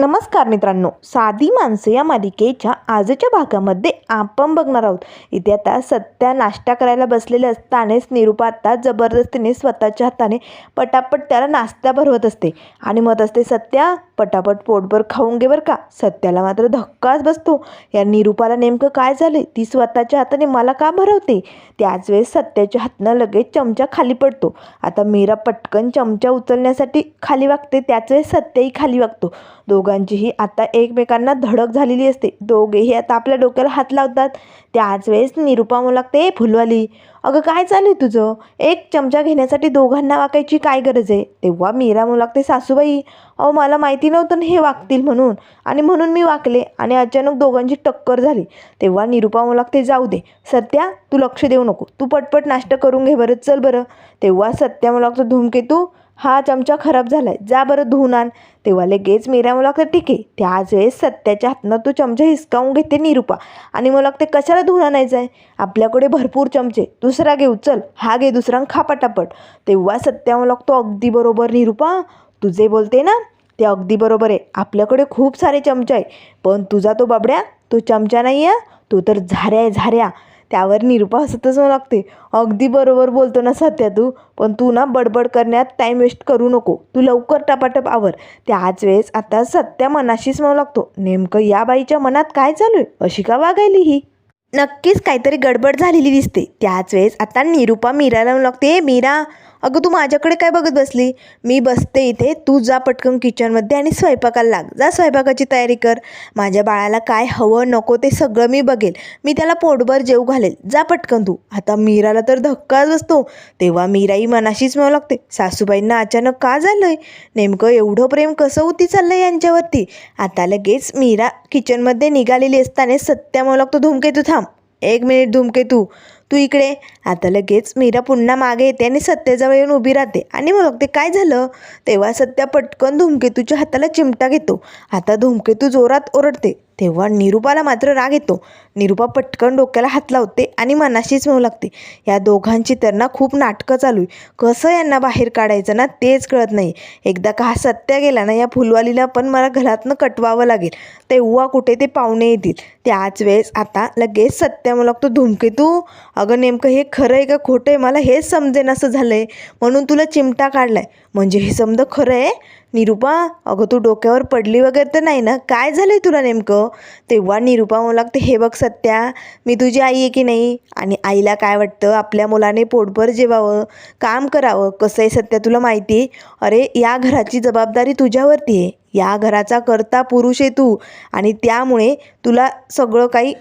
नमस्कार मित्रांनो साधी माणसं या मालिकेच्या आजच्या भागामध्ये आपण बघणार आहोत. इथे आता सत्या नाश्ता करायला बसलेले असतानेच निरूपा आता जबरदस्तीने स्वतःच्या हाताने पटापट त्याला नाश्ता भरवत असते. आणि मत असते सत्या पटापट पोटभर खाऊन घे बरं का? सत्याला मात्र धक्काच बसतो. या निरूपाला नेमकं काय झालं ती स्वतःच्या हाताने मला का भरवते? त्याच वेळेस सत्याच्या हातनं लगेच चमचा खाली पडतो. आता मीरा पटकन चमचा उचलण्यासाठी खाली वागते त्याच वेळेस सत्यही खाली वागतो. दोघांचीही आता एकमेकांना धडक झालेली असते. दोघेही आता आपल्या डोक्याला हात लावतात. त्याच वेळेस निरूपा म्हणू लागते "ए फुलवाली अगं काय चालू आहे तुझं? एक चमचा घेण्यासाठी दोघांना वाकायची काय गरज आहे? तेव्हा मीरा म्हणू लागते सासूबाई अहो मला माहिती नव्हतं ना हे वागतील म्हणून. आणि म्हणून मी वाकले आणि अचानक दोघांची टक्कर झाली. तेव्हा निरूपा म्हणू लागते जाऊ दे सत्या तू लक्ष देऊ नको. तू पटपट नाश्ता करून घे बरं. चल बरं. तेव्हा सत्या म्हणू लागतो धूमकेतू हा चमचा खराब झालाय. जा बरं धुवून आण. तेव्हा लगेच मीरा मला लागतं ठीक आहे. त्याच वेळेस सत्याच्या हातनं तो चमचा हिसकावून घेते निरूपा. आणि मला लागते कशाला धुवून आणायचं आहे आपल्याकडे भरपूर चमचे. दुसरा घेऊ चल. हा घे दुसरा खापटापट खा पटापट. तेव्हा सत्या मला लागतो अगदी बरोबर निरूपा. तुझे बोलते ना ते अगदी बरोबर आहे. आपल्याकडे खूप सारे चमचे आहे पण तुझा तो बाबड्या तो चमचा नाही आहे तो तर झाऱ्या आहे झाऱ्या. त्यावर निरूपा हसतच म्हणू लागते. अगदी बरोबर बोलतो ना सध्या तू पण तू ना बडबड करण्यात टाईम वेस्ट करू नको. तू लवकर टपाटप आवर. त्याच वेळेस आता सत्या मनाशीच म्हणू लागतो नेमकं या बाईच्या मनात काय चालू आहे? अशी का वागायली ही? नक्कीच काहीतरी गडबड झालेली दिसते. त्याच वेळेस आता निरूपा मीराला म्हणू लागते मीरा अगं तू माझ्याकडे काय बघत बसली? मी बसते इथे तू जा पटकन किचनमध्ये आणि स्वयंपाकाला लाग. जा स्वयंपाकाची तयारी कर. माझ्या बाळाला काय हवं नको ते सगळं मी बघेल. मी त्याला पोटभर जेव घालेल. जा पटकन तू. आता मीराला तर धक्काच बसतो. तेव्हा मीराही मनाशीच म्हणू लागते. सासूबाईंना अचानक का झालंय? नेमकं एवढं प्रेम कसं होती चाललंय यांच्यावरती? आता लगेच मीरा किचनमध्ये निघालेली असताना सत्या म्हणू लागतो. धुमकेतू थांब. एक मिनिट धुमकेतू. तू इकडे. आता लगेच मीरा पुन्हा मागे येते आणि सत्याजवळ येऊन उभी राहते. आणि मग ते काय झालं? तेव्हा सत्या पटकन धूमकेतूच्या हाताला चिमटा घेतो. आता धूमकेतू जोरात ओरडते. तेव्हा निरूपाला मात्र राग येतो. निरूपा पटकन डोक्याला हात लावते आणि मनाशीच म्हणू लागते या दोघांची तर ना खूप नाटकं चालू आहे. कसं यांना बाहेर काढायचं ना तेच कळत नाही. एकदा का हा सत्या गेला ना या फुलवालीला पण मला घरातनं कटवावं लागेल. तेव्हा कुठे ते पाहुणे येतील. त्याच वेळेस आता लगेच सत्या म्हणू लागतो धुमकेतू अगं नेमकं हे खरं आहे का खोटं आहे? मला हेच समजेन असं झालं आहे म्हणून तुला चिमटा काढला आहे म्हणजे हे समजा खरं आहे? निरूपा अगं तू डोक्यावर पडली वगैरे तर नाही ना? काय झालं आहे तुला नेमकं? तेव्हा निरूपा मला लागते हे बघ सत्या मी तुझी आई आहे की नाही? आणि आईला काय वाटतं? आपल्या मुलाने पोटभर जेवावं काम करावं. कसं आहे सत्या तुला माहिती आहे? अरे या घराची जबाबदारी तुझ्यावरती आहे. या घराचा करता पुरुष आहे तू. आणि त्यामुळे तुला सगळं काही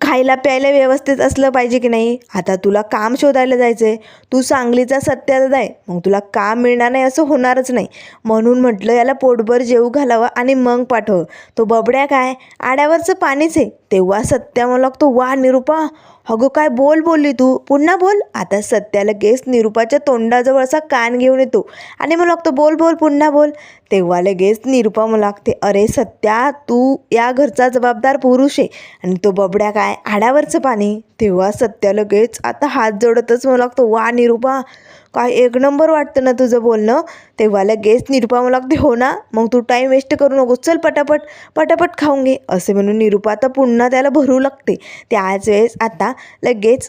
खायला प्यायला व्यवस्थित असलं पाहिजे की नाही? आता तुला काम शोधायला जायचं आहे तू सांगलीचा सत्याचा आहे. मग तुला काम मिळणार नाही असं होणारच नाही. म्हणून म्हटलं याला पोटभर जेवू घालावं आणि मग पाठव. तो बबड्या काय? आड्यावरचं पाणीच आहे. तेव्हा सत्या मला लागतो वा निरूपा अगं काय बोल बोलली तू? पुन्हा बोल. आता सत्या लगेच निरूपाच्या तोंडाजवळ असा कान घेऊन येतो. आणि मला लागतो बोल बोल पुन्हा बोल. तेव्हा लगेच निरूपा मला लागते अरे सत्या तू या घरचा जबाबदार पुरुष आहे. आणि तो बबड्या काय? आड्यावरचं पाणी. तेव्हा सत्या लगेच आता हात जोडतच मला लागतो वा निरूपा काय एक नंबर वाटतं ना तुझं बोलणं? तेव्हा लगेच निरूपा लागते हो ना मग तू टाईम वेस्ट करू नको चल पटापट पटापट खाऊन घे. असे म्हणून निरूपा आता पुन्हा त्याला भरू लागते. त्याच वेळेस आता लगेच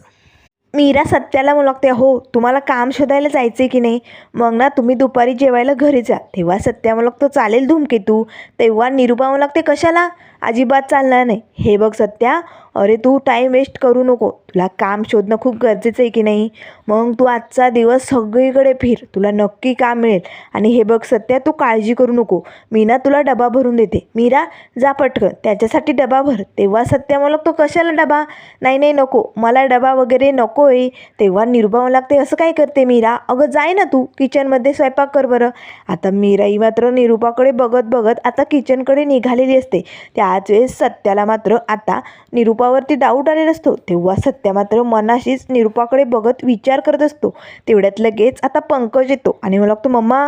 मीरा सत्याला म्हणू लागते हो तुम्हाला काम शोधायला जायचं आहे की नाही? मग ना तुम्ही दुपारी जेवायला घरी जा. तेव्हा सत्या म्हणू लागतो चालेल धूमकेतू. तेव्हा निरूपा म्हणू लागते कशाला? अजिबात चालणार नाही. हे बघ सत्या अरे तू टाईम वेस्ट करू नको. तुला काम शोधणं खूप गरजेचं आहे की नाही? मग तू आजचा दिवस सगळीकडे फिर. तुला नक्की काम मिळेल. आणि हे बघ सत्या तू काळजी करू नको. मी ना तुला डबा भरून देते. मीरा जा पटकन. त्याच्यासाठी डबा भर. तेव्हा सत्या मला तो कशाला डबा? नाही नाही नको. मला डबा वगैरे नको आहे तेव्हा निर्भाव लागते असं काय करते मीरा? अगं जाय ना तू. किचनमध्ये स्वयंपाक कर बरं. आता मीराई मात्र निरूपाकडे बघत बघत आता किचनकडे निघालेली असते. त्या त्याच वेळेस सत्याला मात्र आता निरूपावरती डाऊट आलेला असतो. तेव्हा सत्या मात्र मनाशीच निरूपाकडे बघत विचार करत असतो. तेवढ्यात लगेच आता पंकज येतो आणि मला लागतो मम्मा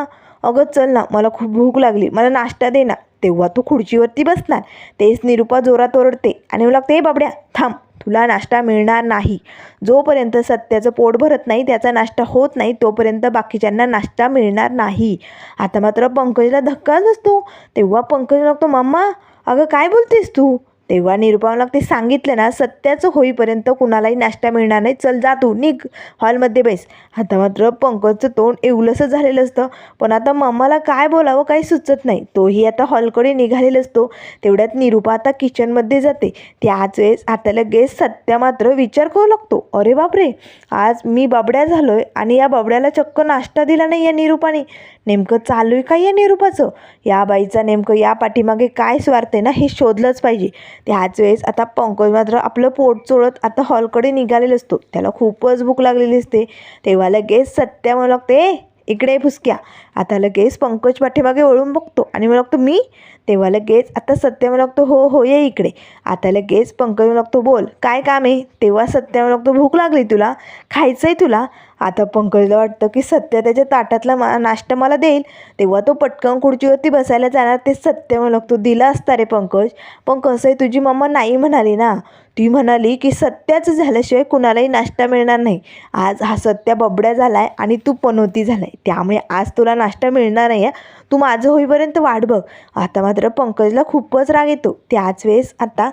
अगं चल ना मला खूप भूक लागली मला नाश्ता दे ना. तेव्हा तू खुर्चीवरती बसणार. तेच निरूपा जोरात ओरडते आणि मला लागते हे बाबड्या थांब तुला नाश्ता मिळणार नाही. जोपर्यंत सत्याचं पोट भरत नाही त्याचा नाश्ता होत नाही तोपर्यंत बाकीच्यांना नाश्ता मिळणार नाही. आता मात्र पंकजला धक्काच असतो तेव्हा पंकज लागतो मम्मा अगं काय बोलतेस तू? तेव्हा निरुपमाला ते सांगितलं ना सत्याचं होईपर्यंत कुणालाही नाश्ता मिळणार नाही. चल जा तू निघ. हॉलमध्ये बेस. आता मात्र पंकजचं तोंड एवलंसं झालेलं असतं. पण आता मम्माला काय बोलावं काही सुचत नाही. तोही आता हॉलकडे निघालेला असतो. तेवढ्यात निरुपा आता किचनमध्ये जाते. त्याच वेळेस आता लगेच सत्या मात्र विचार करू लागतो. अरे बापरे! आज मी बाबड्या झालो आहे आणि या बाबड्याला चक्क नाश्ता दिला नाही या निरुपाने. नेमकं चालू आहे काय या निरूपाचं? या बाईचा नेमकं या पाठीमागे काय स्वार्थ आहे ना हे शोधलंच पाहिजे. त्याच वेळेस आता पंकज मात्र आपलं पोट चोळत आता हॉलकडे निघालेला असतो. त्याला खूपच भूक लागलेली असते. तेव्हा लगेच सत्या म्हणू लागते इकडे फुसक्या. आता लगेच पंकज पाठीमागे वळून बघतो आणि म्हणू लागतो मी? तेव्हा लगेच आता सत्य म्हणू लागतो हो हो ये इकडे. आता लगेच पंकज म्हणू लागतो बोल काय काम आहे? तेव्हा सत्य म्हणू लागतो भूक लागली तुला? खायचं आहे तुला? आता पंकजला वाटतं की सत्य त्याच्या ताटातला मा नाश्ता मला देईल. तेव्हा तो पटकन खुर्चीवरती बसायला जाणार. ते सत्य म्हणू लागतो दिला असता रे पंकज. पण कसं आहे तुझी मम्मा नाही म्हणाली ना. ती म्हणाली की सत्याचं झाल्याशिवाय कुणालाही नाश्ता मिळणार नाही. आज हा सत्या बबड्या झाला आहे आणि तू पनोती झाला आहे त्यामुळे आज तुला नाश्ता मिळणार नाही आहे तू माझं होईपर्यंत वाट बघ. आता मात्र पंकजला खूपच राग येतो. त्याच वेळेस आता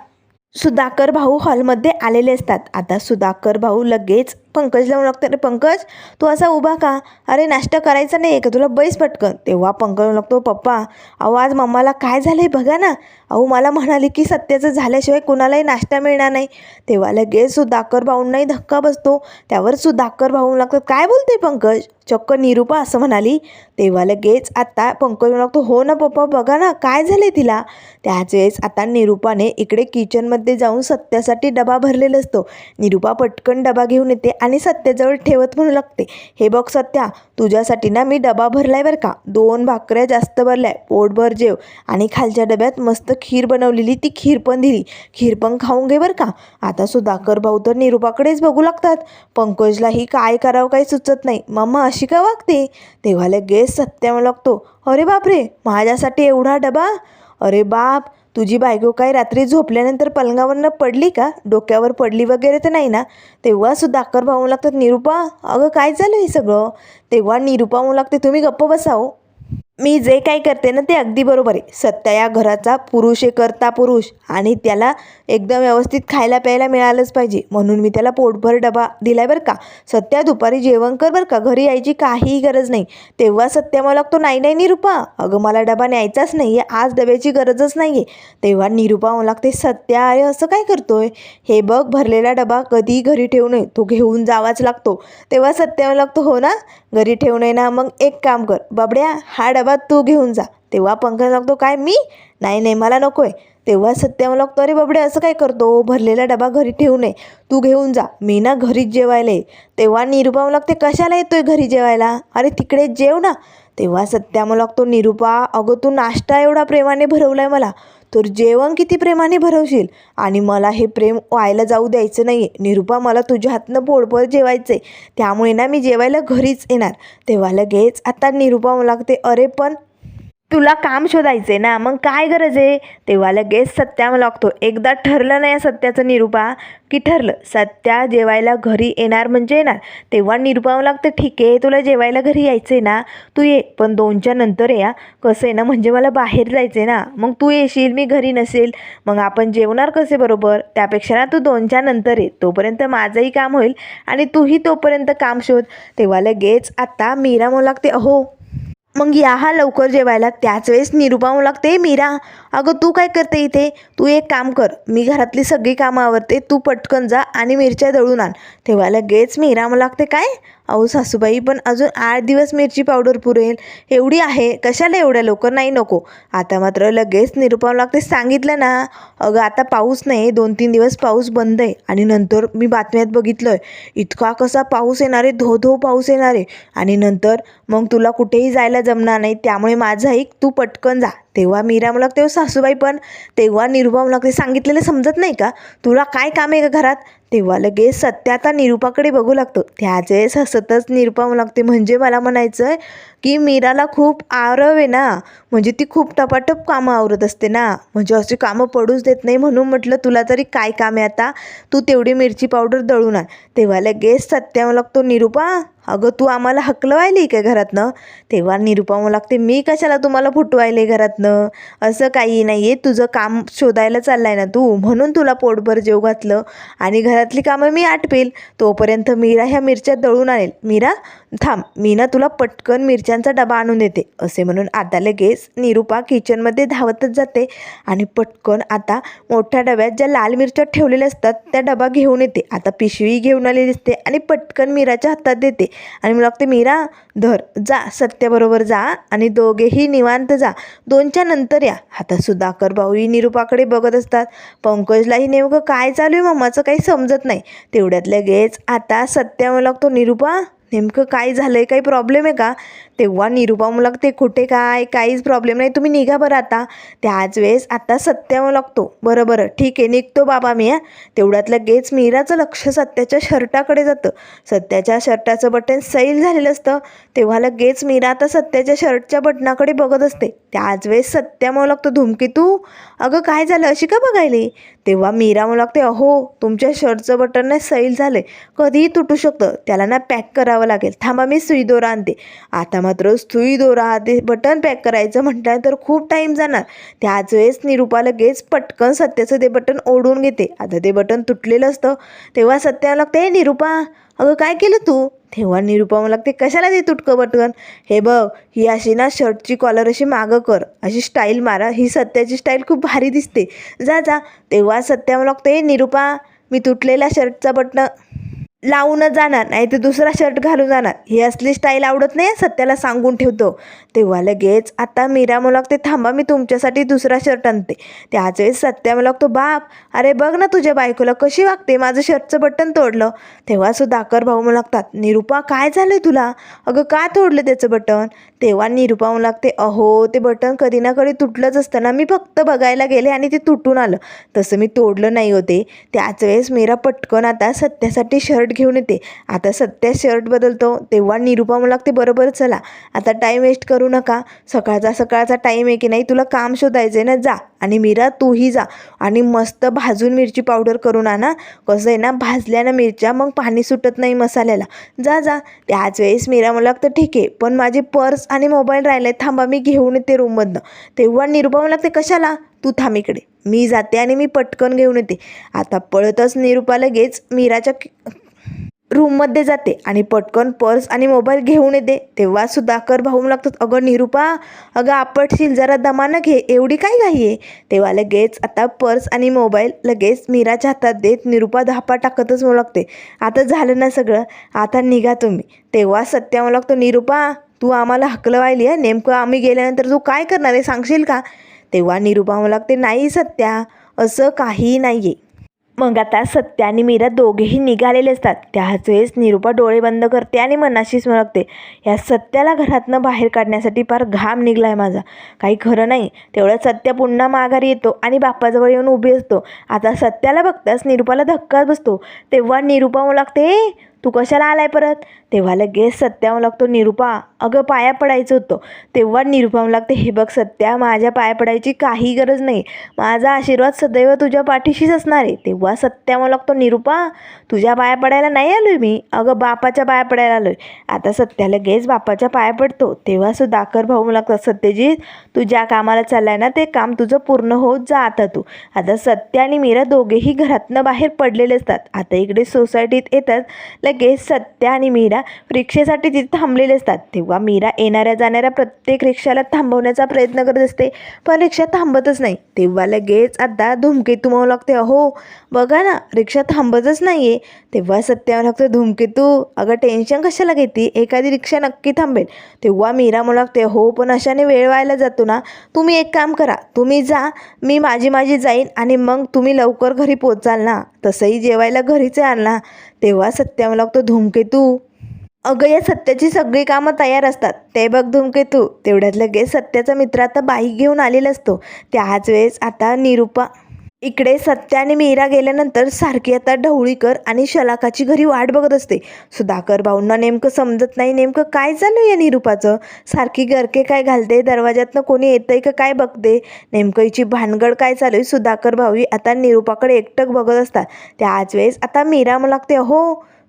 सुधाकर भाऊ हॉलमध्ये आलेले असतात. आता सुधाकर भाऊ लगेच पंकजला म्हणू लागतो अरे पंकज तू असा उभा का? अरे नाश्ता करायचा नाही आहे का? तुला बैस पटकन. तेव्हा पंकज म्हणू लागतो पप्पा अहो आज मम्माला काय झालं आहे बघा ना? अहो मला म्हणाली की सत्याचं झाल्याशिवाय कुणालाही नाश्ता मिळणार नाही. तेव्हा लगेच सुधाकर भाऊंनाही धक्का बसतो. त्यावर सुधाकर भाऊ लागतात काय बोलते पंकज? चक्क निरुपा असं म्हणाली. तेव्हा लगेच आता पंकज लागतो हो ना पप्पा बघा ना काय झाले तिला? त्याच वेळेस आता निरुपाने इकडे किचनमध्ये जाऊन सत्यासाठी डबा भरलेला असतो. निरुपा पटकन डबा घेऊन येते आणि सत्याजवळ ठेवत म्हणू लागते. हे बघ सत्या तुझ्यासाठी ना मी डबा भरलाय बरं का? दोन भाकऱ्या जास्त भरल्या पोटभर जेव. आणि खालच्या डब्यात मस्त खीर बनवलेली ती खीर पण दिली. खीर पण खाऊन घे बरं का? आता सुधाकर भाऊ तर निरुपाकडेच बघू लागतात. पंकजलाही काय करावं काही सुचत नाही. मम्मा अशी का वागते? तेव्हा लगेच सत्या लागतो अरे बापरे माझ्यासाठी एवढा डबा? अरे बाप तुझी बायको काय रात्री झोपल्यानंतर पलंगावरनं पडली का? डोक्यावर पडली वगैरे तर नाही ना? तेव्हा सुधाकर भाऊ म्हणू लागतात निरुपा अगं काय झालं हे सगळं? तेव्हा निरुपा म्हणू लागते तुम्ही गप्प बसाओ हो. मी जे काही करते ना ते अगदी बरोबर आहे. सत्या या घराचा पुरुष आहे करता पुरुष. आणि त्याला एकदम व्यवस्थित खायला प्यायला मिळालंच पाहिजे. म्हणून मी त्याला पोटभर डबा दिलाय बरं का. सत्या दुपारी जेवण कर बरं का. घरी यायची काहीही गरज नाही. तेव्हा सत्या मला लागतो नाही नाही निरुपा. अगं मला डबा न्यायचाच नाही आहे आज डब्याची गरजच नाही आहे तेव्हा निरुपा मला लागते सत्या अरे असं काय करतोय? हे बघ भरलेला डबा कधी घरी ठेवू नये. तो घेऊन जावाच लागतो. तेव्हा सत्या मला लागतो हो ना घरी ठेवू नये ना. मग एक काम कर. बाबड्या हा डबा तू घेऊन जा तेव्हा पंकज लागतो काय मी नाही नाही मला नको आहे तेव्हा सत्या मला लागतो अरे बाबडे असं काय करतो भरलेला डबा घरी ठेवू नये तू घेऊन जा मी ना घरीच जेवायला आहे तेव्हा निरुपा मला लागते कशाला येतोय घरी जेवायला अरे तिकडे जेव ना तेव्हा सत्या मला लागतो निरुपा अगं तू नाश्ता एवढा प्रेमाने भरवलाय मला तर जेवण किती प्रेमाने भरवशील? आणि मला हे प्रेम व्हायला जाऊ द्यायचं नाही आहे निरुपा मला तुझ्या हातनं पोळपोळ जेवायचं आहे त्यामुळे ना मी जेवायला घरीच येणार. तेव्हा लगेच आता निरुपा मला लागते अरे पण तुला काम शोधायचे ना मग काय गरज आहे? तेव्हा लगेच सत्या मला लागतो एकदा ठरलं नाही सत्याचं निरुपा की ठरलं. सत्या जेवायला घरी येणार म्हणजे येणार. तेव्हा निरुपा मला लागतं ठीक आहे तुला जेवायला घरी यायचं आहे ना तू ये. पण दोनच्या नंतर या. कसं आहे ना म्हणजे मला बाहेर जायचं आहे ना. मग तू येशील मी घरी नसेल. मग आपण जेवणार कसे बरोबर? त्यापेक्षा ना तू दोनच्या नंतर ये. तोपर्यंत माझंही काम होईल आणि तूही तोपर्यंत काम शोध. तेव्हा लगेच आत्ता मीरा म्हणू लागते अहो मग या हा लवकर जेवायला त्याच वेळेस निरुपा म्हणू लागते मीरा अगं तू काय करते इथे? तू एक काम कर मी घरातली सगळी कामं आवरते तू पटकन जा आणि मिरच्या दळून आण. तेव्हा लगेच मीरा मग लागते काय? अहो सासूबाई पण अजून आठ दिवस मिरची पावडर पुरेल. एवढी आहे कशाला एवढ्या लवकर नाही नको? आता मात्र लगेच निरुपा लागते सांगितलं ना. अगं आता पाऊस नाही दोन तीन दिवस पाऊस बंद आहे. आणि नंतर मी बातम्यात बघितलं आहे इतका कसा पाऊस येणार आहे धो धो पाऊस येणार आहे. आणि नंतर मग तुला कुठेही जायला जमणार नाही त्यामुळे माझं ऐक तू पटकन जा. तेव्हा मीरा मला लागते सासूबाई पण तेव्हा निरुपा लागते सांगितलेलं समजत नाही का? तुला काय काम आहे का घरात? तेव्हा लगेच सत्य आता निरूपाकडे बघू लागतो. त्याच वेळेस हसतच निरूपा म्हणू लागते म्हणजे मला म्हणायचं आहे की मीराला खूप आरव आहे ना म्हणजे ती खूप टपाटप कामं आवरत असते ना म्हणजे अशी कामं पडूच देत नाही म्हणून म्हटलं तुला तरी काय काम आहे आता? तू तेवढी मिरची पावडर दळून आण तेव्हा लगेच सत्या म्हणू लागतो निरूपा अगं तू आम्हाला हकलवायली का घरातनं? तेव्हा निरुपा मला लागते मी कशाला तुम्हाला फुटवायले घरातनं? असं काही नाही आहे तुझं काम शोधायला चाललं आहे ना तू म्हणून तुला पोटभर जेव घातलं. आणि घरातली कामं मी आटपेल. तोपर्यंत मीरा ह्या मिरच्या दळून आणेल. मीरा थांब मी ना तुला पटकन मिरच्यांचा डबा आणून देते असे म्हणून आता लगेच निरुपा किचनमध्ये धावतच जाते. आणि पटकन आता मोठ्या डब्यात ज्या लाल मिरच्या ठेवलेल्या असतात त्या डबा घेऊन येते. आता पिशवी घेऊन आलेली असते आणि पटकन मीराच्या हातात देते. आणि मला लागते मीरा धर जा सत्याबरोबर जा आणि दोघेही निवांत जा. दोनच्या नंतर या. आता सुधाकर भाऊही निरूपाकडे बघत असतात. पंकजलाही नेमकं काय चालू आहे? मम्माचं काही समजत नाही. तेवढ्यात लगेच आता सत्या मला लागतो निरूपा नेमकं काय झालं आहे काही प्रॉब्लेम आहे का? तेव्हा निरुपा म्हणू लागते कुठे काय? काहीच प्रॉब्लेम नाही. तुम्ही निघा बरं आता. त्याच वेळेस आता सत्या लागतो बरं बरं ठीक आहे निघतो बाबा मी हा. तेवढ्यात लगेच मीराचं लक्ष सत्याच्या शर्टाकडे जातं. सत्याच्या शर्टाचं बटन सैल झालेलं असतं. तेव्हा लगेच मीरा आता सत्याच्या शर्टच्या बटनाकडे बघत असते. त्याच वेळेस सत्या म्हणू लागतो धुमकी तू अगं काय झालं? अशी का बघायली? तेव्हा मीरा म्हणू लागते अहो तुमच्या शर्टचं बटन ना सैल झालं आहे कधीही तुटू शकतं. त्याला ना पॅक करावं लागेल. थांबा मी सुई दोरा आणते. आता मात्र सुई दोरा ते बटन पॅक करायचं म्हटल्यानंतर खूप टाईम जाणार. त्याच वेळेस निरूपा लगेच पटकन सत्याचं ते बटन ओढून घेते. आता ते बटन तुटलेलं असतं तेव्हा सत्याला लागते "ए, निरूपा अगं काय केलं तू? तेव्हा निरुपा मला लागते कशाला ते तुटकं बटकन हे बघ ही अशी ना शर्टची कॉलर अशी मागं कर. अशी स्टाईल मारा. ही सत्याची स्टाईल खूप भारी दिसते. जा जा. तेव्हा सत्या मला लागते निरुपा मी तुटलेल्या शर्टचा बटणं लावूनच जाणार नाही तर दुसरा शर्ट घालून जाणार. ही असली स्टाईल आवडत नाही सत्याला सांगून ठेवतो. तेव्हा लगेच आता मीरा मला लागते थांबा मी तुमच्यासाठी दुसरा शर्ट आणते. त्याच वेळेस सत्या मला तो बाप अरे बघ ना तुझ्या बायकोला कशी वागते माझं शर्टचं बटन तोडलं. तेव्हा सुधाकर भाऊ मला लागतात निरूपा काय झालं तुला? अगं का तोडलं त्याचं बटन तेव्हा निरुपावून मला लागते. अहो ते बटन कधी ना कधी तुटलंच असतं ना. मी फक्त बघायला गेले आणि ते तुटून आलं. तसं मी तोडलं नाही होते त्याच वेळेस मीरा पटकन आता सत्यासाठी शर्ट घेऊन येते. आता सत्या शर्ट बदलतो. तेव्हा निरुपावून मला लागते. बरोबर चला. आता टाईम वेस्ट करू नका. सकाळचा सकाळचा टाईम आहे की नाही? तुला काम शोधायचं आहे ना? जा. आणि मीरा तूही जा. आणि मस्त भाजून मिरची पावडर करून आणा. कसं आहे ना? भाजल्यानं मिरच्या मग पाणी सुटत नाही मसाल्याला. जा जा. त्याच वेळेस मीरा मला लागतं ठीक आहे. पण माझी पर्स आणि मोबाईल राहिले थांबा मी घेऊन येते रूममधनं. तेव्हा निरुपा मला लागते कशाला? तू थांब इकडे. मी जाते आणि मी पटकन घेऊन येते. आता पळतच निरुपा लगेच मीराच्या रूममध्ये जाते आणि पटकन पर्स आणि मोबाईल घेऊन येते. तेव्हा सुधाकर भाऊ लागतात अगं निरुपा अगं आपटशील जरा दमानं घे एवढी काय घाई आहे? तेव्हा लगेच आता पर्स आणि मोबाईल लगेच मीराच्या हातात देत निरुपा धापा टाकतच मला लागते आता झालं ना सगळं आता निघा तुम्ही. तेव्हा सत्या मला लागतो निरुपा तू आम्हाला हकलवायली आहे नेमकं आम्ही गेल्यानंतर तू काय करणार आहे सांगशील का? तेव्हा निरुपा मला लागते नाही सत्या असं काही नाही आहे मग आता सत्या आणि मीरा दोघेही निघालेले असतात. त्याच वेळेस निरूपा डोळे बंद करते आणि मनाशीच म्हणते या सत्याला घरातनं बाहेर काढण्यासाठी फार घाम निघला आहे माझा. काही खरं नाही. तेवढं सत्या पुन्हा माघारी येतो आणि बाप्पाजवळ येऊन उभी असतो. आता सत्याला बघताच निरुपाला धक्काच बसतो. तेव्हा निरुपा लागते तू कशाला आलाय परत? तेव्हा लगेच सत्या लागतो निरुपा. अगं पाया पडायचं होतं. तेव्हा निरूपा लागते हे बघ सत्या माझ्या पाया पडायची काही गरज नाही. माझा आशीर्वाद सदैव तुझ्या पाठीशीच असणार आहे. तेव्हा सत्या लागतो निरुपा तुझ्या पाया पडायला नाही आलोय मी? अगं बापाच्या पाया पडायला आलोय. आता सत्या लगेच बापाच्या पाया पडतो. तेव्हा सुधाकर भाऊ म्हणू लागतात सत्यजित तू ज्या कामाला चाललाय ना ते काम तुझं पूर्ण होत जा आता तू. आता सत्य आणि मीरा दोघेही घरातनं बाहेर पडलेले असतात. आता इकडे सोसायटीत येतात. लगेच सत्या आणि मीरा रिक्षेसाठी तिथे थांबलेले असतात. तेव्हा मीरा येणाऱ्या जाणाऱ्या प्रत्येक रिक्षाला थांबवण्याचा प्रयत्न करत असते पण रिक्षा थांबतच नाही. तेव्हा लगेच आता धुमकेतू म्हणू लागते. अहो बघा ना रिक्षा थांबतच नाही आहे तेव्हा सत्या म्हणू धूमकेतू धुमकेतू अगं टेन्शन कशाला घेते? एखादी रिक्षा नक्की थांबेल. तेव्हा मीरा म्हणू लागते हो पण अशाने वेळ व्हायला जातो ना. तुम्ही एक काम करा. तुम्ही जा मी माझी माझी जाईन आणि मग तुम्ही लवकर घरी पोचाल ना. तसंही जेवायला घरीच याल ना. तेव्हा सत्या मला लागतो धूमकेतू अगं या सत्याची सगळी कामं तयार असतात. ते बघ धूमकेतू तेवढ्यात लगेच सत्याचा मित्र आता बाईक घेऊन आलेला असतो. त्याच वेळेस आता निरूपा इकडे सत्या आणि मीरा गेल्यानंतर सारखी आता ढवळीकर आणि शलाकाची घरी वाट बघत असते. सुधाकर भाऊंना नेमकं समजत नाही नेमकं काय चालू या निरूपाचं? सारखी गरके काय घालते? दरवाज्यातनं कोणी येतंय का काय बघते? नेमकं हिची भानगड काय चालू आहे सुधाकर भाऊही आता निरूपाकडे एकटक बघत असतात. त्याच वेळेस आता मीरा मला लागते हो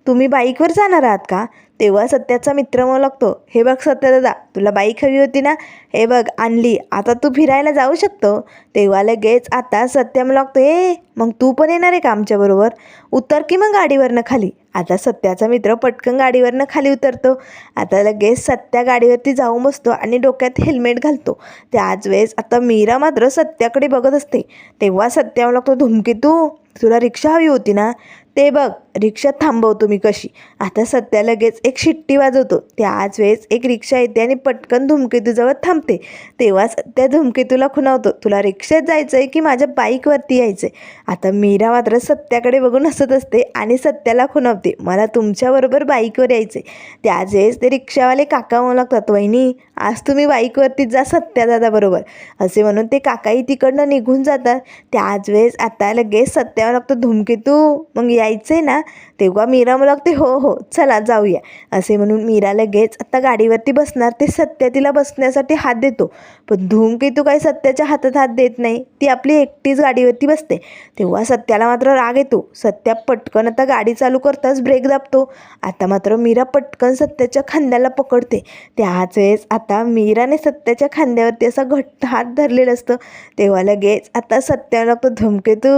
तुम्ही बाईकवर जाणार आहात का? तेव्हा सत्याचा मित्र मग लागतो हे बघ सत्या दादा तुला बाईक हवी होती ना? हे बघ आणली. आता तू फिरायला जाऊ शकतो. तेव्हा लगेच आता सत्या मला लागतो ए मग तू पण येणार आहे का आमच्याबरोबर उतर की मग गाडीवरनं खाली. आता सत्याचा मित्र पटकन गाडीवरनं खाली उतरतो. आता लगेच सत्या गाडीवरती जाऊन बसतो आणि डोक्यात हेल्मेट घालतो. त्याच वेळेस आता मीरा मात्र सत्याकडे बघत असते. तेव्हा सत्या मला लागतो धुमकी तू तुला रिक्षा हवी होती ना? ते बघ रिक्षा थांबवतो मी कशी? आता सत्या लगेच एक शिट्टी वाजवतो. त्याच वेळेस एक रिक्षा येते आणि पटकन धुमकेतूजवळ थांबते. तेव्हा सत्या धुमकेतूला खुणावतो. तुला रिक्षेत जायचं आहे की माझ्या बाईकवरती यायचं आहे आता मीरा मात्र सत्याकडे बघून हसत असते आणि सत्याला खुणावते. मला तुमच्याबरोबर बाईकवर यायचं आहे त्याच वेळेस ते रिक्षावाले काका म्हणू लागतात वहिनी आज तुम्ही बाईकवरती जा सत्या दादाबरोबर असे म्हणून ते काकाही तिकडनं निघून जातात. त्याच वेळेस आता लगेच सत्यावर लागतो धुमकेतू मग यायचं आहे ना? तेव्हा मीरा मला लागते हो हो चला जाऊया. असे म्हणून मीरा लगेच आता गाडीवरती बसणार. ते सत्या तिला बसण्यासाठी हात देतो. पण धूमकेतू काही सत्याच्या हातात हात देत नाही ती आपली एकटीच गाडीवरती बसते. तेव्हा सत्याला मात्र राग येतो. सत्या पटकन आता गाडी चालू करताच ब्रेक दाबतो. आता मात्र मीरा पटकन सत्याच्या खांद्याला पकडते. त्याच वेळेस आता मीराने सत्याच्या खांद्यावरती असा घट्ट हात धरलेलं असतं. तेव्हा लगेच आता सत्याला लागतो धमकेतू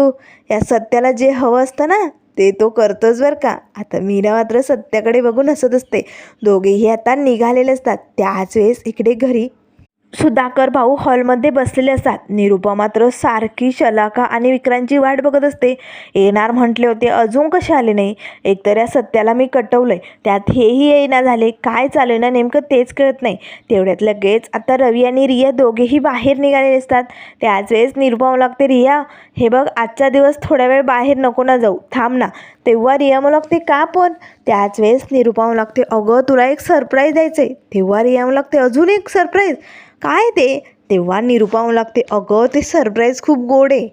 या सत्याला जे हवं असतं ना ते तो करतोच बरं का. आता मीरा मात्र सत्याकडे बघून हसत असते. दोघेही आता निघालेले असतात. त्याच वेळेस इकडे घरी सुधाकर भाऊ हॉलमध्ये बसलेले असतात. निरुपा मात्र सारखी शलाका आणि विक्रांतची वाट बघत असते. येणार म्हटले होते अजून कसे आले नाही? एकतर या सत्याला मी कटवलं आहे त्यात हेही येईना झाले. काय चालू ना नेमकं तेच कळत नाही. तेवढ्यात लगेच आता रवी आणि रिया दोघेही बाहेर निघालेले असतात. त्याच वेळेस निरुपा लागते रिया हे बघ आजचा दिवस थोड्या वेळ बाहेर नको ना जाऊ. थांब ना. तेव्हा रिया मला लागते का पण? त्याच वेळेस निरुपा लागते अगं तुला एक सरप्राईज द्यायचं आहे तेव्हा रिया लागते अजून एक सरप्राईज काय ते तेव्हा निरुपा लागते अगं ते सरप्राईज खूप गोड आहे.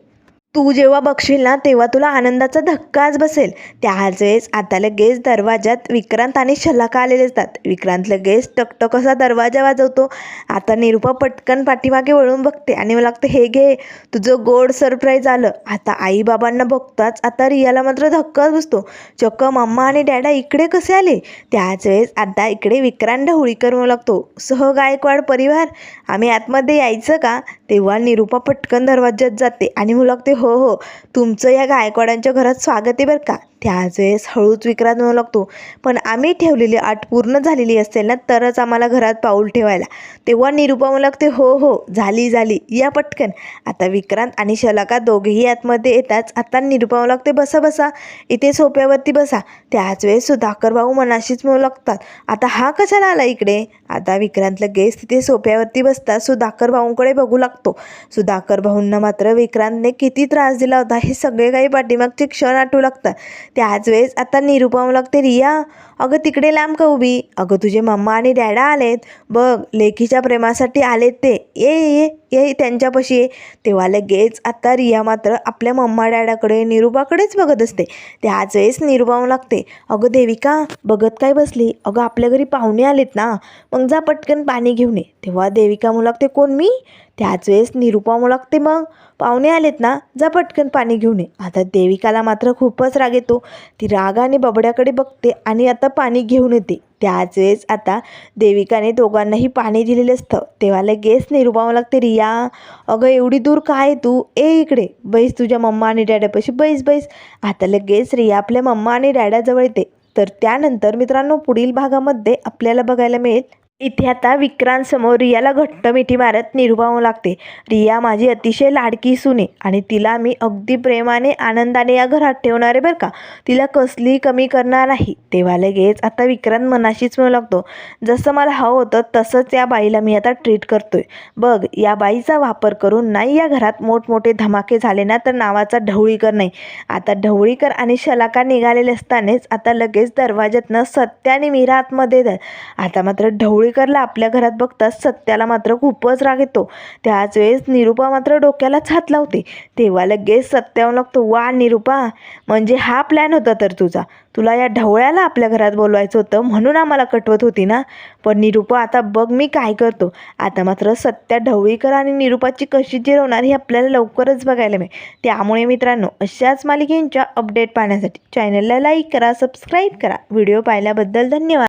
तू जेव्हा बघशील ना तेव्हा तुला आनंदाचा धक्काच बसेल. त्याच वेळेस आता लगेच दरवाज्यात विक्रांत आणि शलाका आलेले असतात. विक्रांत लगेच टकटक असा दरवाजा वाजवतो. आता निरुपा पटकन पाठीमागे वळून बघते आणि मला लागतं हे घे तुझं गोड सरप्राईज आलं. आता आई बाबांना बघताच आता रियाला मात्र धक्काच बसतो. चक्क मम्मा आणि डॅडा इकडे कसे आले? त्याच वेळेस आता इकडे विक्रांत होळीकर म्हणू लागतो. सह गायकवाड परिवार आम्ही आतमध्ये यायचं का? तेव्हा निरुपा पटकन दरवाज्यात जाते आणि म्हणू लागते हो हो तुमचं या गायकवाडांच्या घरात स्वागत आहे बरं का? त्याच वेळेस हळूच विक्रांत म्हणू लागतो पण आम्ही ठेवलेली आट पूर्ण झालेली असेल ना तरच आम्हाला घरात पाऊल ठेवायला. तेव्हा निरुपा म्हणू लागते हो हो झाली झाली या पटकन. आता विक्रांत आणि शलाका दोघेही आतमध्ये येताच आता निरुपा म्हणू लागते बसा बसा इथे सोप्यावरती बसा. त्याच वेळेस सुधाकर भाऊ मनाशीच म्हणू लागतात आता हा कशाला आला इकडे? आता विक्रांत लगेच तिथे सोप्यावरती बसता सुधाकर भाऊंकडे बघू लागतो. सुधाकर भाऊंना मात्र विक्रांतने किती त्रास दिला होता हे सगळे काही पाठीमागचे क्षण आठवू लागतात. त्याच वेळेस आता निरुपम लागते रिया अगं तिकडे लांब का उभी? अगं तुझे मम्मा आणि डॅडा आलेत. बघ लेकीच्या प्रेमासाठी आलेत ते. ये ये ये त्यांच्यापाशी ये. तेव्हा लगेच आता रिया मात्र आपल्या मम्मा डॅडाकडे निरुपाकडेच बघत असते. त्याच वेळेस निरुपम लागते अगं देविका बघत काय बसली? अगं आपल्या घरी पाहुणे आलेत ना. मग जा पटकन पाणी घेऊन ये. तेव्हा देविका मुलागते लागते कोण मी? त्याच वेळेस निरुपा मुलागते लागते मग पाहुणे आलेत ना जा पटकन पाणी घेऊन ये. आता देविकाला मात्र खूपच राग येतो. ती रागाने बबड्याकडे बघते आणि आता पाणी घेऊन येते. त्याच वेळेस आता देविकाने दोघांनाही पाणी दिलेलं असतं. तेव्हा लगेच निरुपावं लागते रिया अगं एवढी दूर काय तू? ए इकडे बैस तुझ्या मम्मा आणि डॅड्यापाशी बैस बैस. आता लगेच रिया आपल्या मम्मा आणि डॅड्याजवळ येते. तर त्यानंतर मित्रांनो पुढील भागामध्ये आपल्याला बघायला मिळेल इथे आता विक्रांत समोर रियाला घट्ट मिठी मारत निरुपावू लागते. रिया माझी अतिशय लाडकी सुने आणि तिला मी अगदी प्रेमाने आनंदाने या घरात ठेवणार आहे बरं का? तिला कसलीही कमी करणार नाही. तेव्हा लगेच आता विक्रांत मनाशीच म्हणू लागतो जसं मला हवं होतं तसंच या बाईला मी आता ट्रीट करतोय. बघ या बाईचा वापर करून नाही या घरात मोठमोठे धमाके झाले ना तर नावाचा ढवळीकर नाही. आता ढवळीकर आणि शलाका निघालेले असतानाच आता लगेच दरवाज्यातनं सत्य आणि मीरा आतमध्ये येतात आता मात्र ढवळी होळीकरला आपल्या घरात बघताच सत्याला मात्र खूपच राग येतो. त्याच वेळेस निरुपा मात्र डोक्यालाच हात लावते. तेव्हा लगेच सत्यावर लागतो वा निरुपा म्हणजे हा प्लॅन होता तर तुझा. तुला या ढवळ्याला आपल्या घरात बोलवायचं होतं म्हणून आम्हाला कटवत होती ना? पण निरुपा आता बघ मी काय करतो. आता मात्र सत्या ढवळीकर आणि निरुपाची कशी जिरवणार हे आपल्याला लवकरच बघायला मिळेल. त्यामुळे मित्रांनो अशाच मालिकेंच्या अपडेट पाहण्यासाठी चॅनलला लाईक करा सबस्क्राईब करा. व्हिडिओ पाहिल्याबद्दल धन्यवाद.